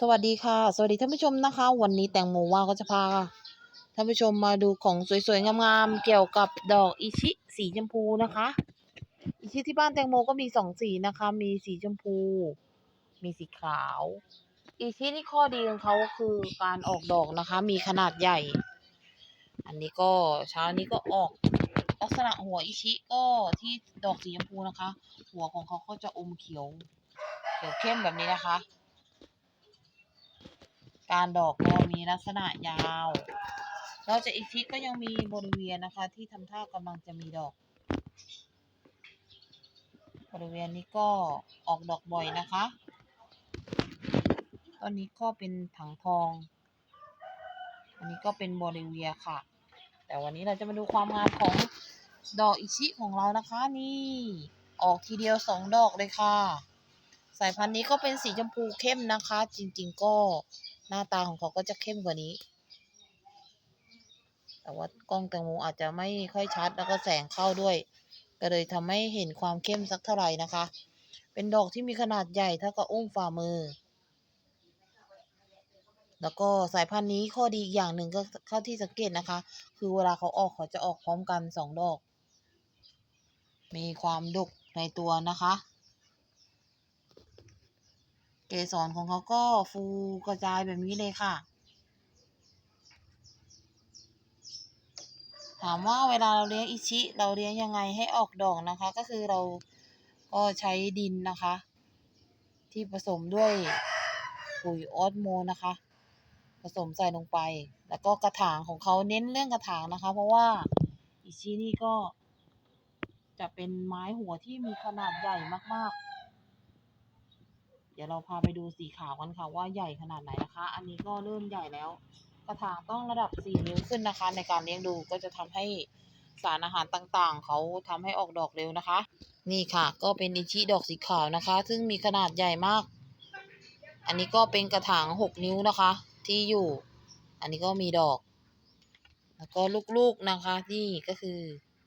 สวัสดีค่ะ สวัสดีท่านผู้ชมนะคะ วันนี้แตงโมว่าก็จะพาท่านผู้ชมมาดูของสวยๆงามๆเกี่ยวกับดอกอิชิสีชมพูนะคะ อิชิที่บ้านแตงโมก็มีสองสีนะคะ มีสีชมพู มีสีขาว อิชินี่ข้อดีของเขาก็คือการออกดอกนะคะ มีขนาดใหญ่ อันนี้ก็เช้านี้ก็ออกลักษณะหัวอิชิก็ที่ดอกสีชมพูนะคะ หัวของเขาก็จะอมเขียวเขียวเข้มแบบนี้นะคะ การดอกก็มีลักษณะยาว นอกจากอีกทิศก็ยังมีบริเวณนะคะ ที่ทำท่ากำลังจะมีดอก บริเวณนี้ก็ออกดอกบ่อยนะคะต้นนี้ก็เป็นถังทอง อันนี้ก็เป็นบริเวียค่ะ แต่วันนี้เราจะมาดูความงามของดอกอิชิของเรานะคะนี่ ออกทีเดียวสองดอกเลยค่ะ สายพันธุ์นี้ก็เป็นสีชมพูเข้มนะคะ จริง ๆ ก็ หน้าตาของเขาก็จะเข้มกว่านี้ แต่ว่ากล้องแตงโมอาจจะไม่ค่อยชัดแล้วก็แสงเข้าด้วย ก็เลยทำให้เห็นความเข้มสักเท่าไหร่นะคะ เป็นดอกที่มีขนาดใหญ่เท่ากับอุ้งฝ่ามือ แล้วก็สายพันธุ์นี้ข้อดีอีกอย่างหนึ่งก็เข้าที่สังเกตนะคะ คือเวลาเขาออกเขาจะออกพร้อมกันสองดอก มีความดกในตัวนะคะ เกสรของเขาก็ฟูกระจายแบบนี้เลยค่ะ ถามว่าเวลาเราเลี้ยงอิชิ เราเลี้ยงยังไงให้ออกดอกนะคะ ก็คือเราก็ใช้ดินนะคะ ที่ผสมด้วยปุ๋ยออสโมนะคะ ผสมใส่ลงไป แล้วก็กระถางของเขาเน้นเรื่องกระถางนะคะ เพราะว่าอิชินี่ก็จะเป็นไม้หัวที่มีขนาดใหญ่มากๆ เดี๋ยวเราพาไปดูสีขาวกันค่ะว่าใหญ่ขนาดไหนนะคะ อันนี้ก็เริ่มใหญ่แล้ว กระถางต้องระดับ 4 นิ้วขึ้นนะคะ ในการเลี้ยงดูก็จะทำให้สารอาหารต่างๆ เขาทำให้ออกดอกเร็วนะคะ นี่ค่ะ ก็เป็นอิชิดอกสีขาวนะคะ ซึ่งมีขนาดใหญ่มาก อันนี้ก็เป็นกระถาง 6 นิ้วนะคะ ที่อยู่ อันนี้ก็มีดอก แล้วก็ลูกๆนะคะที่ก็คือ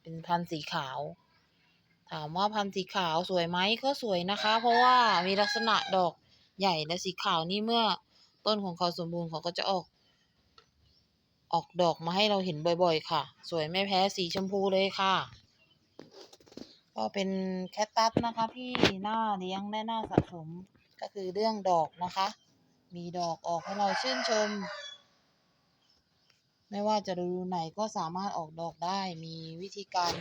เป็นพันธุ์สีขาว ถามว่าพันธุ์สีขาวสวยไหมก็สวยนะคะ เพราะว่ามีลักษณะดอกใหญ่และสีขาวนี่เมื่อต้นของเขาสมบูรณ์เขาก็จะออก ออกดอกมาให้เราเห็นบ่อยๆ ค่ะ สวยไม่แพ้สีชมพูเลยค่ะ ก็เป็นแคตตัสนะคะที่หน่าเลี้ยงและน่าสะสมก็คือเรื่องดอกนะคะ มีดอกออกให้เราชื่นชม ไม่ว่าจะฤดูไหนก็สามารถออกดอกได้มีวิธีการ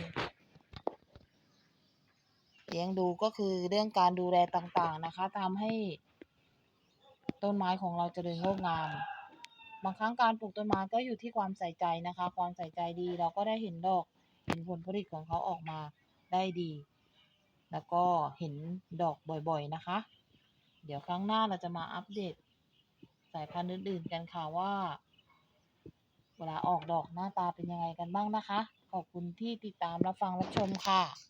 เลี้ยงดูก็คือเรื่องการดูแลต่างๆนะคะทำให้ต้นไม้ของเราเจริญงอกงาม บางครั้งการปลูกต้นไม้ก็อยู่ที่ความใส่ใจนะคะ ความใส่ใจดีเราก็ได้เห็นดอก เห็นผลผลิตของเขาออกมาได้ดี แล้วก็เห็นดอกบ่อยๆนะคะ เดี๋ยวครั้งหน้าเราจะมาอัปเดต สายพันธุ์อื่นๆกันค่ะว่า เวลาออกดอกหน้าตาเป็นยังไงกันบ้างนะคะ ขอบคุณที่ติดตามรับฟังรับชมค่ะ